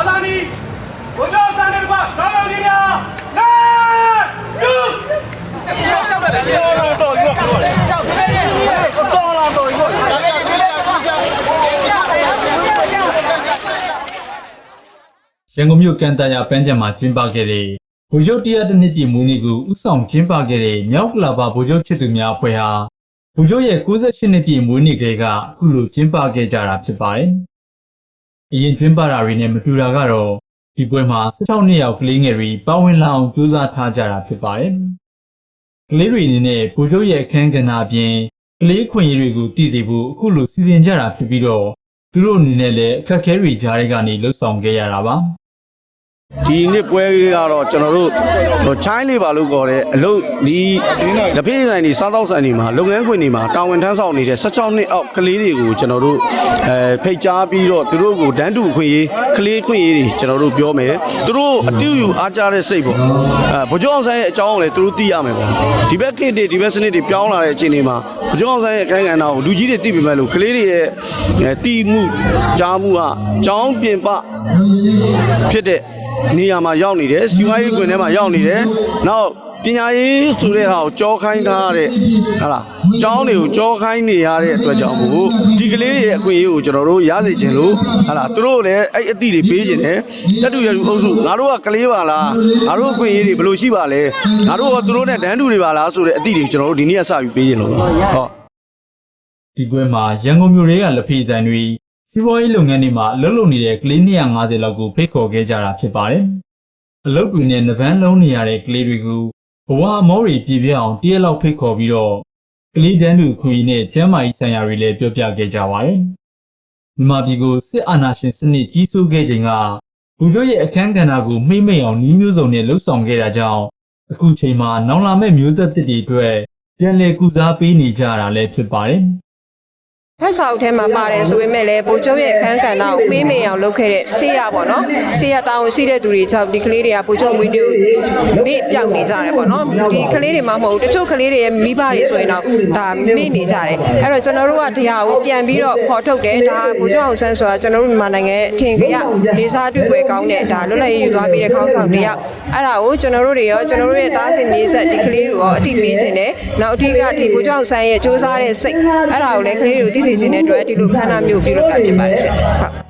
అదాని ఉద్యోగాన్ని ప్రాణాలు ။ရန်ကုန်မြို့ကန်တန်ရပန်းချံမှာကျင်းပခဲ့တဲ့ဗိုလ်ချုပ်တရားတစ်နှစ်ပြည့်မူနေ့ကိုဥဆောင်ကျင်းပခဲ့တဲ့မြောက်ကလာပါဗိုလ်ချုပ်ချစ်သူများအဖွဲ့ဟာဗိုလ်ချုပ်ရဲ့68နှစ်ပြည့်မူနေ့ကလေးကအခုလိုကျင်းပခဲ့ကြတာဖြစ်ပါတယ်။ အရင်ကျင်းပတာတွေနဲ့မတူတာကတော့ဒီပွဲမှာ16နှစ်ယောက်ကလေးငယ်တွေပါဝင်လာအောင်ကြိုးစားထားကြတာဖြစ်ပါတယ်။ကလေးတွေအနေနဲ့ဗိုလ်ချုပ်ရဲ့အခန်းကဏ္ဍအပြင်ကလေးခွင့်ရည်တွေကိုတည်တည်ဖို့အခုလိုစီစဉ်ကြတာဖြစ်ပြီးတော့သူတို့အနေနဲ့လည်းအခက်အခဲတွေကြားတွေကနေလှုပ်ဆောင်ခဲ့ရတာပါ။ ဒီနှစ်ပွဲကတော့ကျွန်တော်တို့ဟိုချိုင်းလေးပါလို့ခေါ်တဲ့အလုပ်ဒီတပိဆိုင်တွေစားတော့ဆိုင်တွေမှာလုပ်ငန်းခွင်တွေမှာတာဝန်ထမ်းဆောင်နေတဲ့16နှစ်အောက်ကလေးတွေကိုကျွန်တော်တို့အဲဖိတ်ကြားပြီးတော့သူတို့ကိုဒန်းတူခွင့်ရေးကလေးခွင့်ရေးတွေကျွန်တော်တို့ပြောမယ်သူတို့အတူယူအားကြတဲ့စိတ်ပေါ့အဲဗိုလ်ချုပ်အောင်ဆိုင်ရဲ့အကြောင်းကိုလည်းသူတို့သိရမယ်ပေါ့ဒီဘက်ခေတ်တွေဒီဘက်စနစ်တွေပြောင်းလာတဲ့အချိန်တွေမှာဗိုလ်ချုပ်အောင်ဆိုင်ရဲ့အခန်းကဏ္ဍကိုလူကြီးတွေသိပေမဲ့လို့ကလေးတွေရဲ့အဲတီးမှုကြားမှုဟာကြောင်းပြင်ပဖြစ်တဲ့ နေရာမှာရောက်နေတယ်စီဝါရေးကွင်ထဲမှာရောက်နေတယ်နောက်ပညာရေးဆိုတဲ့ဟာကိုကြောခိုင်းထားတဲ့ဟာလားကျောင်းတွေကိုကြောခိုင်းနေရတဲ့အတွက်ကြောင့်မို့ဒီကလေးတွေရဲ့အခွင့်အရေးကိုကျွန်တော်တို့ရစေချင်လို့ဟာလားသူတို့လည်းအဲ့အသည့်တွေပေးခြင်းတယ်တက်တူရတူအုပ်စုငါတို့ကကလေးပါလားငါတို့အခွင့်အရေးတွေဘယ်လိုရှိပါလဲငါတို့ကသူတို့နဲ့ဒန်းတူတွေပါလားဆိုတဲ့အသည့်တွေကျွန်တော်တို့ဒီနေ့ကစပြီးပေးခြင်းလို့ဟုတ်ဒီပွဲမှာရန်ကုန်မြို့ရဲကလက်ဖီတန်တွေ စီးပွားရေးလုပ်ငန်းတွေမှာအလုပ်လုပ်နေတဲ့ကလေး250လောက်ကိုဖိတ်ခေါ်ခဲ့ကြတာဖြစ်ပါတယ်။အလုပ်တွေနဲ့နှပန်းလုံးနေရတဲ့ကလေးတွေကိုဘဝအမောတွေပြည့်ပြည့်အောင်တရက်လောက်ဖိတ်ခေါ်ပြီးတော့ကလေးတန်းသူခွေနဲ့ကျမ်းမာရေးဆိုင်ရာတွေလည်းပြောပြခဲ့ကြပါတယ်။မြန်မာပြည်ကိုစစ်အာဏာရှင်စနစ်ကြီးစိုးခဲ့ချိန်ကဘူကျော်ရဲ့အခန်းကဏ္ဍကိုမှိမ့်မိတ်အောင်နှီးမျိုးစုံနဲ့လှုပ်ဆောင်ခဲ့တာကြောင့်အခုချိန်မှာနောင်လာမဲ့မျိုးသက်တစ်တွေအတွက်ပြန်လည်ကုစားပေးနေကြတာလည်းဖြစ်ပါတယ်။ ဖက်စာအုပ်ထဲမှာပါတယ်ဆိုပေမဲ့လည်းဗိုလ်ချုပ်ရဲ့အခန်းကဏ္ဍကိုပေးမေအောင်လုပ်ခဲ့တဲ့ရှေ့ရပေါ့နော်ရှေ့ရတောင်းရှိတဲ့သူတွေကြောင့်ဒီကလေးတွေကဗိုလ်ချုပ်မွေးနေ့ကိုမေ့ပြောက်နေကြတယ်ပေါ့နော်ဒီကလေးတွေမှမဟုတ်ဘူးတချို့ကလေးတွေရဲ့မိဘတွေဆိုရင်တော့ဒါမေ့နေကြတယ်အဲ့တော့ကျွန်တော်တို့ကတရားကိုပြန်ပြီးတော့ဖော်ထုတ်တယ်ဒါဗိုလ်ချုပ်အောင်ဆန်းဆိုတာကျွန်တော်တို့မြန်မာနိုင်ငံရဲ့အထင်ကြီးလေးစားတွေ့ပွဲကောင်းတဲ့ဒါလွတ်လပ်ရေးယူသွားပြီးတဲ့ခေါင်းဆောင်တယောက်အဲ့ဒါကိုကျွန်တော်တို့တွေရောကျွန်တော်တို့ရဲ့သားစဉ်မြေးဆက်ဒီကလေးတွေရောအတိပေးခြင်းနဲ့နောက်အထူးကဒီဗိုလ်ချုပ်အောင်ဆန်းရဲ့စူးစမ်းတဲ့စိတ်အဲ့ဒါကိုလည်းကလေးတွေကိုသိစေခြင်းတဲ့အတွက်ဒီလိုခန္ဓာမျိုးပြုလုပ်တာဖြစ်ပါတယ်ရှင်ဟုတ်